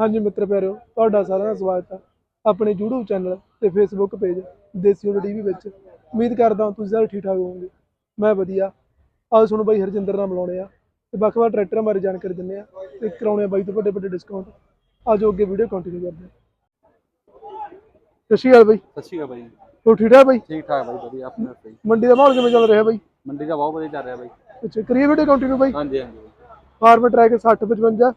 ਹਾਂਜੀ ਮਿੱਤਰ ਪਿਆਰਿਓ ਤੁਹਾਡਾ ਸਾਰਿਆਂ ਦਾ ਸਵਾਗਤ ਹੈ ਆਪਣੇ YouTube ਚੈਨਲ ਤੇ Facebook page Desi wood TV ਵਿੱਚ। ਉਮੀਦ ਕਰਦਾ ਹਾਂ ਤੁਸੀਂ ਸਾਰੇ ਠੀਕ ਠਾਕ ਹੋਵੋਗੇ। ਮੈਂ ਵਧੀਆ। ਅੱਜ ਤੁਹਾਨੂੰ ਬਾਈ ਹਰਜਿੰਦਰ ਨਾਲ ਮਿਲਾਉਣੇ ਆ। ਤੇ ਵੱਖ-ਵੱਖ ਟਰੈਕਟਰਾਂ ਬਾਰੇ ਜਾਣਕਾਰੀ ਦਿੰਦੇ ਆ। ਤੇ ਕਰਾਉਣੇ ਆ ਬਾਈ ਤੋਂ ਵੱਡੇ ਵੱਡੇ ਡਿਸਕਾਊਂਟ ਆਜੋ ਅੱਗੇ ਵੀਡੀਓ ਕੰਟੀਨਿਊ ਕਰਦੇ ਹਾਂ ਸਤਿ ਸ਼੍ਰੀ ਅਕਾਲ ਬਾਈ। ਸਤਿ ਸ਼੍ਰੀ ਅਕਾਲ ਬਾਈ। ਹੋ ਠੀਕ ਠਾਕ ਬਾਈ? ਠੀਕ ਠਾਕ ਬਾਈ ਵਧੀਆ ਆਪਣੇ ਸਹੀ। ਮੰਡੀ ਦਾ ਮਾਹੌਲ ਕਿਵੇਂ ਚੱਲ ਰਿਹਾ ਬਾਈ? ਮੰਡੀ ਦਾ ਬਹੁਤ ਵਧੀਆ ਚੱਲ ਰਿਹਾ ਬਾਈ। ਅੱਛਾ ਕਰੀਏ ਵੀਡੀਓ ਕੰਟੀਨਿਊ ਬਾਈ? ਹਾਂਜੀ ਹਾਂਜੀ। ਫਾਰਮ ਟਰੈਕ 6055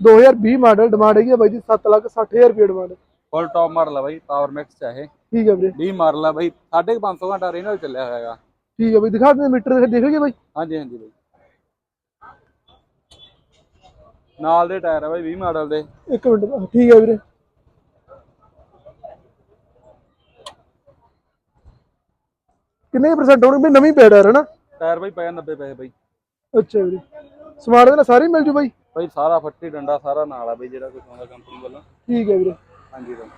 2020 ਮਾਡਲ ਡਿਮਾਂਡ ਹੈਗੀ ਆ ਬਾਈ ਦੀ 7 ਲੱਖ 60000 ਰੁਪਏ ਡਿਮਾਂਡ ਫੁੱਲ ਟੌਪ ਮਾਡਲ ਆ ਬਾਈ ਪਾਵਰ ਮੈਕਸ ਚ ਇਹ। ਠੀਕ ਹੈ ਵੀਰੇ। 20 ਮਾਡਲ ਆ ਬਾਈ 550 ਘੰਟਾ ਰੀਨਲ ਚੱਲਿਆ ਹੋਇਆਗਾ ਠੀਕ ਹੈ ਬਾਈ ਦਿਖਾ ਦਿੰਦੇ ਮੀਟਰ ਦੇ ਦੇਖੋਗੇ ਬਾਈ। ਹਾਂਜੀ ਹਾਂਜੀ ਬਾਈ। ਨਾਲ ਦੇ ਟਾਇਰ ਆ ਬਾਈ 20 ਮਾਡਲ ਦੇ। ਇੱਕ ਮਿੰਟ ਦਾ ਠੀਕ ਹੈ ਵੀਰੇ। ਕਿੰਨੇ ਪਰਸੈਂਟ ਹੋਣਗੇ? ਵੀ ਨਵੀਂ ਪੈਡ ਹੈ ਨਾ? ਟਾਇਰ ਬਾਈ ਪਿਆ 90 ਪੈਸੇ ਬਾਈ। ਅੱਛਾ ਵੀਰੇ। ਸਮਾਰਟ ਦੇ ਨਾਲ ਸਾਰੇ ਮਿਲ ਜੂ ਬਾਈ? ਬਾਈ ਸਾਰਾ ਫੱਟੀ ਡੰਡਾ ਸਾਰਾ ਨਾਲ ਆ ਬਾਈ ਜਿਹੜਾ ਕੁਝ ਆਉਂਦਾ ਕੰਪਨੀ ਵੱਲੋਂ। ਠੀਕ ਹੈ ਵੀਰੇ। ਹਾਂਜੀ ਬਾਈ।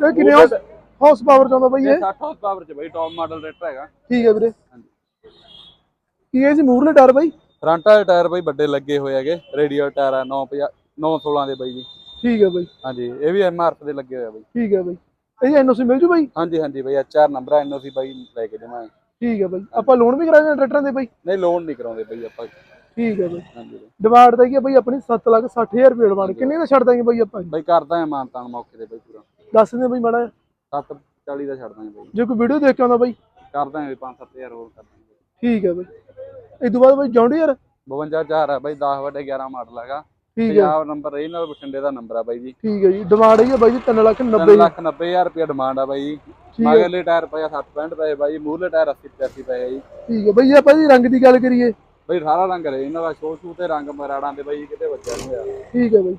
ਇਹ ਕਿੰਨੇ ਹਾਊਸ ਹਾਊਸ ਪਾਵਰ ਚਾਹੁੰਦਾ ਬਾਈ ਇਹ? ਇਹ 60 ਹਾਰਸ ਪਾਵਰ ਚ ਬਾਈ ਟੌਪ ਮਾਡਲ ਟਰੈਕਟਰ ਹੈਗਾ। ਠੀਕ ਹੈ ਵੀਰੇ। ਹਾਂਜੀ। ਕੀ ਹੈ ਜੀ ਮੂਰਲੇ ਟਾਇਰ ਬਾਈ? ਫਰੰਟ ਵਾਲੇ ਟਾਇਰ ਬਾਈ ਵੱਡੇ ਲੱਗੇ ਹੋਏ ਹੈਗੇ ਰੇਡੀਅਲ ਟਾਇਰ ਆ 950 916 ਦੇ ਬਾਈ ਜੀ। ਠੀਕ ਹੈ ਬਾਈ। ਹਾਂਜੀ ਇਹ ਵੀ ਐਮਆਰਐਫ ਦੇ ਲੱਗੇ ਹੋਏ ਆ ਬਾਈ। ਠੀਕ ਹੈ ਬਾਈ। ਇਹ ਐਨਓਸੀ ਮਿਲ ਜੂ ਬਾਈ? ਹਾਂਜੀ ਹਾਂਜੀ ਬਾਈ ਐਚਆਰ ਨੰਬਰ ਆ ਐਨਓਸੀ ਬਾਈ ਲੈ ਕੇ ਦੇਵਾਂਗੇ ਠੀਕ ਹੈ ਬਾਈ। ਆਪਾਂ ਲੋਨ ਵੀ ਕਰਾਉਂਦੇ ਹਾਂ ਟਰੈਕਟਰਾਂ ਦੇ ਬਾਈ? ਨਹੀਂ ਲੋਨ ਨਹੀਂ ਕਰਾਉਂਦੇ ਬਾਈ ਆਪਾਂ। ਠੀਕ ਹੈ ਬਾਈ। ਹਾਂਜੀ ਬਾਈ। ਡਿਮਾਂਡ ਦਾ ਕੀ ਹੈ ਬਾਈ ਆਪਣੀ 7 ਲੱਖ 60000 ਰੁਪਏ ਡਿਮਾਂਡ ਕਿੰਨੇ ਦਾ ਛੱਡ ਦਾਂਗੇ ਬਾਈ ਆਪਾਂ? ਬਾਈ ਕਰਦਾ ਹੈ ਮਾਨਤਾਨ ਮੌਕੇ ਤੇ ਬਾਈ ਪੂਰਾ। ਦੱਸ ਦਿੰਦੇ ਬਾਈ ਮਾੜਾ ਜਿਹਾ। 740 ਦਾ ਛੱਡ ਦਾਂਗੇ ਬਾਈ। ਜੇ ਕੋਈ ਵੀਡੀਓ ਦੇਖ ਕੇ ਆਉਂਦਾ ਬਾਈ। ਕਰ ਦਾਂਗੇ 5-7000 ਹੋਰ ਕਰ ਦਾਂਗੇ। ਠੀਕ ਹੈ ਬਾਈ। ਇਸ ਤੋਂ ਬਾਅਦ ਬਾਈ ਜੌਂਡੀਅਰ? 52000 ਆ ਬਾਈ 10 ਵੱਡੇ 11 ਮਾਡਲ ਹੈਗਾ। ਠੀਕ ਹੈ ਪੰਜਾਬ ਨੰਬਰ ਇਹ ਨਾਲ ਬਠਿੰਡੇ ਦਾ ਨੰਬਰ ਆ ਬਾਈ ਜੀ। ਠੀਕ ਹੈ ਜੀ ਡਿਮਾਂਡ ਹੈ ਬਾਈ ਜੀ 3 ਲੱਖ 90 3 ਲੱਖ 90000 ਰੁਪਏ ਡਿਮਾਂਡ ਆ ਬਾਈ ਜੀ। ਮਗਰਲੇ ਟਾਇਰ ਪਿਆ 60 65 ਪੈਸੇ ਬਾਈ ਮੂਹਰਲੇ ਟਾਇਰ 80 85 ਪੈਸੇ ਜੀ। ਠੀਕ ਹੈ ਬਾਈ ਜੇ ਆਪਾਂ ਜੀ ਰੰਗ ਦੀ ਗੱਲ ਕਰੀਏ। ਬਾਈ ਸਾਰਾ ਰੰਗ ਰਹੇ ਇਹਨਾਂ ਦਾ ਸ਼ੋ ਸ਼ੂ ਤੇ ਰੰਗ ਮਰਾੜਾਂ ਦੇ ਬਾਈ ਕਿਤੇ ਵੱਜਿਆ ਨਹੀਂ ਹੋਇਆ। ਠੀਕ ਹੈ ਬਾਈ।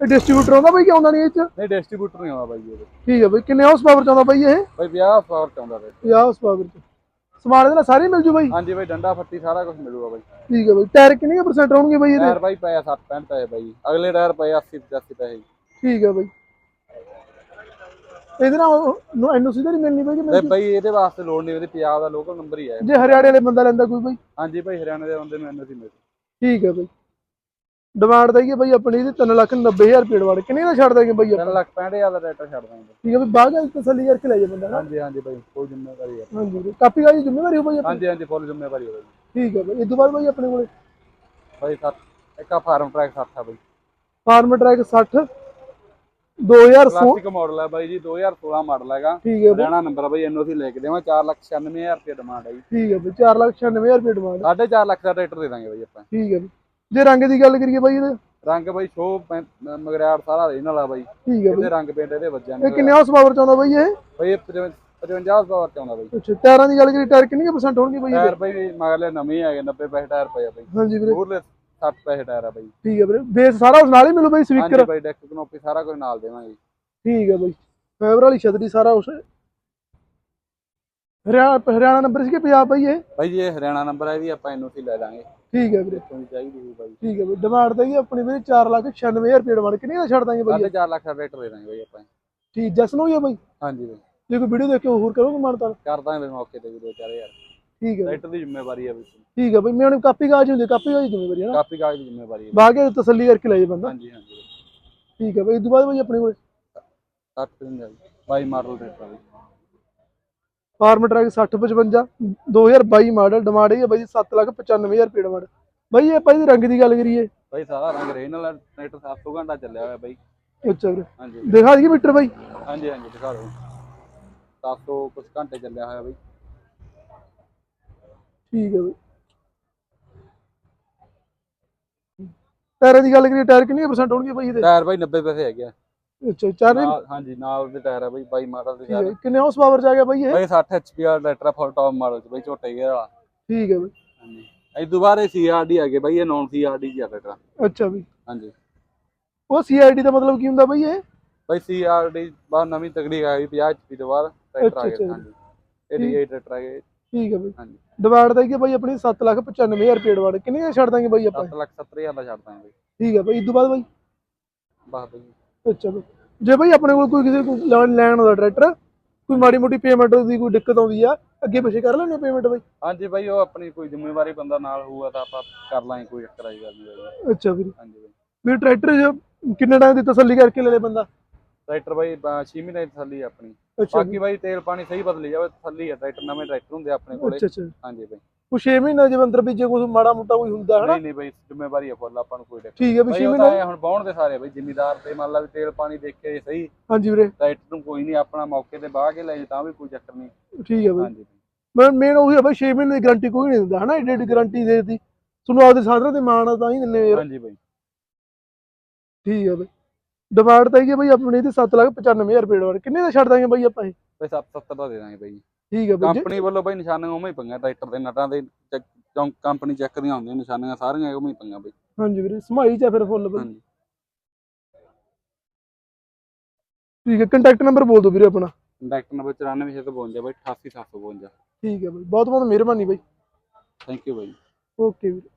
ਇਹ ਡਿਸਟ੍ਰੀਬਿਊਟਰ ਆਉਂਦਾ ਬਾਈ ਕਿ ਆਉਂਦਾ ਨਹੀਂ ਇਹ ਚ? ਨਹੀਂ ਡਿਸਟ੍ਰੀਬਿਊਟਰ ਨਹੀਂ ਆਉਂਦਾ ਬਾਈ ਇਹ। ਠੀਕ ਹੈ ਬਾਈ ਕਿੰਨੇ ਹਾਊਸ ਪਾਵਰ ਚਾਹੁੰਦਾ ਬਾਈ ਇਹ? ਬਾਈ 50 ਪਾਵਰ ਚਾਹੁੰਦਾ ਬਾਈ। 50 ਹਾਊਸ ਪਾਵਰ ਚ। ਸਮਾਨ ਦੇ ਨਾਲ ਸਾਰੇ ਮਿਲ ਜੂ ਬਾਈ? ਹਾਂਜੀ ਬਾਈ ਡੰਡਾ ਫੱਟੀ ਸਾਰਾ ਕੁਝ ਮਿਲੂਗਾ ਬਾਈ। ਠੀਕ ਹੈ ਬਾਈ ਟਾਇਰ ਕਿੰਨੇ ਪਰਸੈਂਟ ਹੋਣਗੇ ਬਾਈ ਇਹਦੇ? ਟਾਇਰ ਬਾਈ ਪਏ 60 65 ਪੈਸੇ ਬਾਈ। ਅਗਲੇ ਟਾਇਰ ਪਏ 80 85 ਪੈਸੇ ਠੀਕ ਹੈ ਬਾਈ। ਇਹਦੇ ਨਾਲ ਐਨਓਸੀ ਤਾਂ ਨਹੀਂ ਮਿਲਣੀ ਬਾਈ ਮਿਲ ਬਾਈ ਇਹਦੇ ਵਾਸਤੇ ਲੋੜ ਨਹੀਂ ਉਹਦੇ ਪੰਜਾਬ ਦਾ ਲੋਕਲ ਨੰਬਰ ਹੀ ਹੈ ਜੇ ਹਰਿਆਣੇ ਵਾਲੇ ਬੰਦਾ ਲੈਂਦਾ ਕੋਈ ਬਾਈ? ਹਾਂਜੀ ਬਾਈ ਹਰਿਆਣਾ ਦੇ ਬੰਦੇ ਨੂੰ ਐਨਓਸੀ ਮਿਲ ਠੀਕ ਹੈ ਬਾਈ। ਡਿਮਾਂਡ ਦਾ ਕੀ ਹੈ ਬਾਈ ਆਪਣੀ ਇਹਦੀ 3 ਲੱਖ 90000 ਰੁਪਏ ਡਿਮਾਂਡ। ਕਿੰਨੇ ਦਾ ਛੱਡ ਦਾਂਗੇ ਬਾਈ ਆਪਾਂ? 3 ਲੱਖ 65000 ਦਾ ਟਰੈਕਟਰ ਛੱਡ ਦਾਂਗੇ ਠੀਕ ਹੈ ਬਾਈ ਬਾਅਦ ਵਿੱਚ ਤਸੱਲੀ ਕਰਕੇ ਲੈ ਜਾ ਬੰਦਾ ਨਾ? ਹਾਂਜੀ ਹਾਂਜੀ ਬਾਈ ਕੋਈ ਜ਼ਿੰਮੇਵਾਰੀ ਹੈ ਹਾਂਜੀ। ਕਾਪੀ ਕਾਜੀ ਜ਼ਿੰਮੇਵਾਰੀ ਹੋ ਬਾਈ ਹਾਂਜੀ ਹਾਂਜੀ ਫੁੱਲ ਜ਼ਿੰਮੇਵਾਰੀ ਹੈ ਬਾਈ। ਠੀਕ ਹੈ ਬਾਈ ਇਸ ਤੋਂ ਬਾਅਦ ਬਾਈ ਆਪਣੇ ਕੋਲੇ? ਬਾਈ ਸੱਤ ਇੱਕ ਆ ਫਾਰਮ ਟਰੈਕ 60 ਆ ਬਾਈ। ਫਾਰਮ ਟਰੈਕ 60 2016 ਕਲਾਸਿਕ ਮਾਡਲ ਹੈ ਬਾਈ ਜੀ 2016 ਮਾਡਲ ਹੈਗਾ। ਠੀਕ ਹੈ ਬਾਈ। ਹਰਿਆਣਾ ਨੰਬਰ ਆ ਬਾਈ ਐਨਓਸੀ ਲੈ ਕੇ ਦੇਵਾਂ 496000 ਰੁਪਏ ਡਿਮਾਂਡ ਹੈ ਜੀ। ਠੀਕ ਹੈ ਬਾਈ 4 ਲੱਖ 96000 ਰੁਪਏ ਡਿਮਾਂਡ 4.5 ਲੱਖ ਦਾ ਟਰੈਕਟਰ ਦੇ ਦਾਂਗੇ ਬਾਈ ਆਪਾਂ। ਠੀਕ ਹੈ ਜੇ ਰੰਗ ਦੀ ਗੱਲ ਕਰੀਏ ਬਾਈ ਇਹਦੇ? ਰੰਗ ਬਾਈ ਸ਼ੋ ਮਗਰਿਆੜ ਸਾਰਾ ਇਹਨਾਂ ਵਾਲਾ ਬਾਈ। ਠੀਕ ਹੈ ਇਹਦੇ ਰੰਗ ਪੇਂਟ ਇਹਦੇ ਵੱਜਿਆ ਇਹ ਕਿੰਨੇ ਹਾਊਸ ਪਾਵਰ ਚਾਹੁੰਦਾ ਬਾਈ ਇਹ? ਬਾਈ ਇਹ 55 ਪਾਵਰ ਚ ਆਉਂਦਾ ਬਾਈ। ਅੱਛਾ ਟਾਇਰਾਂ ਦੀ ਗੱਲ ਕਰੀਏ ਟਾਇਰ ਕਿੰਨੇ ਪਰਸੈਂਟ ਹੋਣਗੇ ਬਾਈ ਟਾਇਰ ਬਾਈ ਮਗਰਲੇ ਨਵੇਂ ਹੈਗੇ 90 ਪੈਸੇ ਟਾਇਰ ਪਏ ਆ ਬਾਈ। ਹਾਂਜੀ ਵੀਰੇ। ਮੂਰਲੇ 60 ਪੈਸੇ ਟਾਇਰ ਆ ਬਾਈ। ਠੀਕ ਹੈ ਵੀਰੇ ਬੇਸ ਸਾਰਾ ਉਸ ਨਾਲ ਹੀ ਮਿਲੂ ਬਾਈ ਸਪੀਕਰ ਹਾਂਜੀ ਬਾਈ ਡੈਕ ਕਨੋਪੀ ਸਾਰਾ ਕੁਝ ਨਾਲ ਦੇਵਾਂਗੇ। ਠੀਕ ਹੈ ਬਾਈ ਫਾਈਬਰ ਵਾਲੀ ਛਤਰੀ ਸਾਰਾ ਉਸ ਹਰਿਆਣਾ ਹਰਿਆਣਾ ਨੰਬਰ ਸੀ ਕਿ ਪੰਜਾਬ ਬਾਈ ਇਹ? ਬਾਈ ਜੀ ਇਹ ਹਰਿਆਣਾ ਨੰਬਰ ਹੈ ਵੀ ਆਪਾਂ ਐਨਓਸੀ ਲੈ ਲਾਂਗੇ। ਠੀਕ ਹੈ ਵੀਰੇ। ਤੁਹਾਨੂੰ ਚਾਹੀਦੀ ਹੋਊ ਬਾਈ। ਠੀਕ ਹੈ ਬਾਈ ਡਿਮਾਂਡ ਤਾਂ ਇਹ ਆਪਣੀ ਵੀਰੇ 4 ਲੱਖ 96000 ਰੁਪਏ ਡਿਮਾਂਡ ਕਿੰਨੇ ਦਾ ਛੱਡ ਦਾਂਗੇ ਬਾਈ ਇਹ? 4.5 ਲੱਖ ਦਾ ਟਰੈਕਟਰ ਦੇ ਦਾਂਗੇ ਬਾਈ ਆਪਾਂ। ਠੀਕ ਜਸਨ ਹੋਈ ਹੈ ਬਾਈ? ਹਾਂਜੀ ਬਾਈ। ਜੇ ਕੋਈ ਵੀਡੀਓ ਦੇਖ ਕੇ ਹੋਰ ਕਰੋਗੇ ਮਾਨਤਾ ਕਰ ਦਾਂਗੇ ਮੌਕੇ ਤੇ ਵੀ 2-4000 ਠੀਕ ਹੈ। ਬਾਈ, ਟਰੈਕਟਰ ਦੀ ਜ਼ਿੰਮੇਵਾਰੀ ਹੈ ਵੀ ਠੀਕ ਹੈ ਬਾਈ ਮੈਂ ਹੁਣ ਕਾਪੀ ਕਾਜ ਹੁੰਦੀ ਕਾਪੀ ਕਾਜ ਜ਼ਿੰਮੇਵਾਰੀ ਹੈ ਨਾ? ਕਾਪੀ ਕਾਗਜ਼ ਦੀ ਜ਼ਿੰਮੇਵਾਰੀ ਹੈ ਬਾਗੇ ਤਸੱਲੀ ਕਰਕੇ ਲੈ ਜਾ ਬੰਦਾ। ਹਾਂਜੀ ਹਾਂਜੀ। ਠੀਕ ਹੈ ਬਾਈ ਇਸ ਤੋਂ ਬਾਅਦ ਬਾਈ ਆਪਣੇ ਕੋਲ? 60 ਦਿਨ ਬਾਈ ਮਾਡਲ ਟਰੈਕਟਰ ਬਾਈ ਫਾਰਮ ਟਰੈਕ 6055 2022 ਮਾਡਲ ਡਿਮਾਂਡ ਹੈ ਬਾਈ 7 ਲੱਖ 95000 ਰੁਪਏ ਡਿਮਾਂਡ। ਬਾਈ ਇਹ ਇਹਦੇ ਰੰਗ ਦੀ ਗੱਲ ਕਰੀਏ। ਬਾਈ ਸਾਰਾ ਰੰਗ ਰੇ ਨਾਲ ਟਰੈਕਟਰ 700 ਘੰਟਾ ਚੱਲਿਆ ਹੋਇਆ ਬਾਈ। ਅੱਛਾ ਵੀਰੇ। ਹਾਂਜੀ। ਦਿਖਾ ਦਈਏ ਮੀਟਰ ਬਾਈ। ਹਾਂਜੀ ਹਾਂਜੀ ਦਿਖਾ ਦਿਓ। 700 ਕੁਝ ਘੰਟੇ ਚੱਲਿਆ ਹੋਇਆ ਬਾਈ। ਠੀਕ ਹੈ ਬਾਈ। ਟਾਇਰਾਂ ਦੀ ਗੱਲ ਕਰੀਏ ਟਾਇਰ ਕਿੰਨੇ ਪਰਸੈਂਟ ਹੋਣਗੇ ਬਾਈ ਇਹਦੇ? ਟਾਇਰ ਬਾਈ 90 ਪੈਸੇ ਹੈਗੇ ਆ। ਅੱਛਾ ਚਾਰ ਨਾਲ ਹਾਂਜੀ ਨਾਲ ਦੇ ਟਾਇਰ ਆ ਬਾਈ 22 ਮਾਡਲ ਦੇ ਠੀਕ ਹੈ। ਸਾਰੇ ਕਿੰਨੇ ਹਾਊਸ ਪਾਵਰ ਚ ਆ ਗਿਆ ਬਾਈ ਇਹ? ਬਾਈ 60 ਐਚਪੀ ਦਾ ਟਰੈਕਟਰ ਫੁੱਲ ਟੌਪ ਮਾਡਲ ਚ ਬਾਈ ਝੋਟੇ ਗੇਅਰ ਵਾਲਾ। ਠੀਕ ਹੈ ਬਾਈ। ਹਾਂਜੀ। ਇਹ ਦੁਬਾਰੇ ਸੀਆਰਡੀ ਹੈਗੇ ਬਾਈ ਇਹ ਨੌਨ ਸੀਆਰਡੀ ਜੀ ਆ ਟਰੈਕਟਰ। ਅੱਛਾ ਬਾਈ। ਹਾਂਜੀ। ਉਹ ਸੀਆਈਡੀ ਦਾ ਮਤਲਬ ਕੀ ਹੁੰਦਾ ਬਾਈ ਇਹ? ਬਾਈ ਸੀਆਰਡੀ ਬਾਅਦ ਨਵੀਂ ਤਕੜੀ ਆ ਗਈ 50 ਐਚਪੀ ਤੋਂ ਬਾਅਦ ਟਰੈਕਟਰ ਆ ਅੱਛਾ, ਗਿਆ ਅੱਛਾ। ਹਾਂਜੀ। ਇਹ ਡੀ ਟਰੈਕਟਰ ਆ ਗਏ। ਠੀਕ ਹੈ ਬਾਈ। ਹਾਂਜੀ। ਡਿਮਾਂਡ ਦਾ ਕੀ ਹੈ ਬਾਈ ਆਪਣੀ 7 ਲੱਖ 95000 ਰੁਪਏ ਡਿਮਾਂਡ ਕਿੰਨੇ ਦਾ ਛੱਡ ਦਾਂਗੇ ਬਾਈ ਆਪਾਂ? 7 ਲੱਖ 70000 ਦਾ ਛੱਡ ਦਾਂਗੇ ਬਾਈ। ਠੀਕ ਹੈ ਬਾਈ ਇਸ ਤੋਂ ਬਾਅਦ ਬਾਈ? ਬਸ ਬਾਈ। ਅੱਛਾ ਬਾਈ ਜੇ ਬਾਈ ਆਪਣੇ ਕੋਲ ਕੋਈ ਕਿਸੇ ਕੋਲ ਲੈਣ ਲੈਣ ਦਾ ਟਰੈਕਟਰ ਕੋਈ ਮਾੜੀ ਮੋਟੀ ਪੇਮੈਂਟ ਦੀ ਕੋਈ ਦਿੱਕਤ ਆਉਂਦੀ ਆ ਅੱਗੇ ਪਿੱਛੇ ਕਰ ਲੈਣੇ ਪੇਮੈਂਟ ਬਾਈ? ਹਾਂਜੀ ਬਾਈ ਉਹ ਆਪਣੀ ਕੋਈ ਜ਼ਿੰਮੇਵਾਰੀ ਬੰਦਾ ਨਾਲ ਹੋਊਗਾ ਤਾਂ ਆਪਾਂ ਕਰ ਲਾਂਗੇ ਕੋਈ ਚੱਕਰ ਆਈ ਗੱਲ ਨਹੀਂ ਬਾਈ ਅੱਛਾ ਵੀਰੇ। ਹਾਂਜੀ ਬਾਈ। ਵੀ ਟਰੈਕਟਰ 'ਚ ਕਿੰਨੇ ਟਾਈਮ ਦੀ ਤਸੱਲੀ ਕਰਕੇ ਲੈ ਲੇ ਬੰਦਾ? ਟਰੈਕਟਰ ਬਾਈ 6 ਮਹੀਨੇ ਦੀ ਤਸੱਲੀ ਆ ਆਪਣੀ। ਅੱਛਾ। ਬਾਕੀ ਬਾਈ ਤੇਲ ਪਾਣੀ ਸਹੀ ਬਦਲੀ ਜਾਵੇ ਤਸੱਲੀ ਆ ਟਰੈਕਟਰ ਨਵੇਂ ਟਰੈਕਟਰ ਹੁੰਦੇ ਆ ਆਪਣੇ ਕੋਲੇ। ਅੱਛਾ ਅੱਛਾ। ਹਾਂਜੀ ਬਾਈ। ਉਹ 6 ਮਹੀਨੇ ਅੰਦਰ ਵੀ ਜੇ ਕੋਈ ਮਾੜਾ ਮੋਟਾ ਕੋਈ ਹੁੰਦਾ ਹਨਾ? ਨਹੀਂ ਨਹੀਂ ਬਾਈ ਜ਼ਿੰਮੇਵਾਰੀ ਆ ਫੁੱਲ ਆਪਾਂ ਨੂੰ ਕੋਈ ਠੀਕ ਹੈ ਵੀ 6 ਬਾਈ ਉਹ ਤਾਂ ਮਹੀਨੇ ਹੁਣ ਬਾਉਣ ਦੇ ਸਾਰੇ ਬਾਈ ਜ਼ਿਮੀਦਾਰ ਤੇ ਮੰਨ ਲਾ ਵੀ ਤੇਲ ਪਾਣੀ ਦੇਖੇ ਸਹੀ। ਹਾਂਜੀ ਵੀਰੇ। ਟਰੈਕਟਰ ਨੂੰ ਕੋਈ ਨਹੀਂ ਆਪਣਾ ਮੌਕੇ ਤੇ ਬਾਹ ਕੇ ਲੈ ਜੇ ਤਾਂ ਵੀ ਕੋਈ ਚੱਕਰ ਨਹੀਂ। ਠੀਕ ਹੈ ਬਾਈ। ਹਾਂਜੀ। ਮੈਂ ਮੇਨ ਉਹੀ ਆ ਬਾਈ 6 ਮਹੀਨੇ ਦੀ ਗਾਰੰਟੀ ਕੋਈ ਨਹੀਂ ਦਿੰਦਾ ਹਨਾ? ਏਡੀ ਏਡੀ ਗਾਰੰਟੀ ਦੇ ਦਿੱਤੀ। ਤੁਹਾਨੂੰ ਆਪਦੇ ਸਾਧਨਾਂ ਤੇ ਮਾਣ ਤਾਂ ਹੀ ਦਿੰਨੇ ਯਾਰ। ਹਾਂਜੀ ਬਾਈ। ਠੀਕ ਹੈ ਬਾਈ। ਡਿਮਾਂਡ ਤਾਂ ਹੈਗੀ ਬਾਈ ਆਪਣੀ ਤੇ 7 ਲੱਖ 95000 ਰੁਪਏ ਡਿਮਾਂਡ। ਕਿੰਨੇ ਦਾ ਛੱਡ ਦਾਂਗੇ ਬਾਈ ਆਪਾਂ ਇਹ? ਬਾਈ 770 ਦਾ ਦੇ ਦਾਂਗੇ ਬਾਈ। ਠੀਕ ਹੈ ਬਾਈ। ਕੰਪਨੀ ਵੱਲੋਂ ਬਾਈ ਨਿਸ਼ਾਨੀਆਂ ਉਵੇਂ ਹੀ ਪਈਆਂ ਟਰੈਕਟਰ ਦੇ ਨਟਾਂ ਦੇ ਕੰਪਨੀ ਚੈੱਕ ਦੀਆਂ ਹੁੰਦੀਆਂ ਨਿਸ਼ਾਨੀਆਂ ਸਾਰੀਆਂ ਉਵੇਂ ਹੀ ਪਈਆਂ ਬਾਈ। ਹਾਂਜੀ ਵੀਰੇ ਸਮਾਈ ਚ ਫਿਰ ਫੁੱਲ ਬਾਈ। ਹਾਂਜੀ। ਠੀਕ ਹੈ ਕੰਟੈਕਟ ਨੰਬਰ ਬੋਲ ਦਿਓ ਵੀਰੇ ਆਪਣਾ। ਕੰਟੈਕਟ ਨੰਬਰ 94652 ਬਾਈ 88752 ਠੀਕ ਹੈ ਬਾਈ ਬਹੁਤ ਬਹੁਤ ਮਿਹਰਬਾਨੀ ਬਾਈ। ਥੈਂਕ ਯੂ ਬਾਈ। ਓਕੇ ਵੀਰੇ।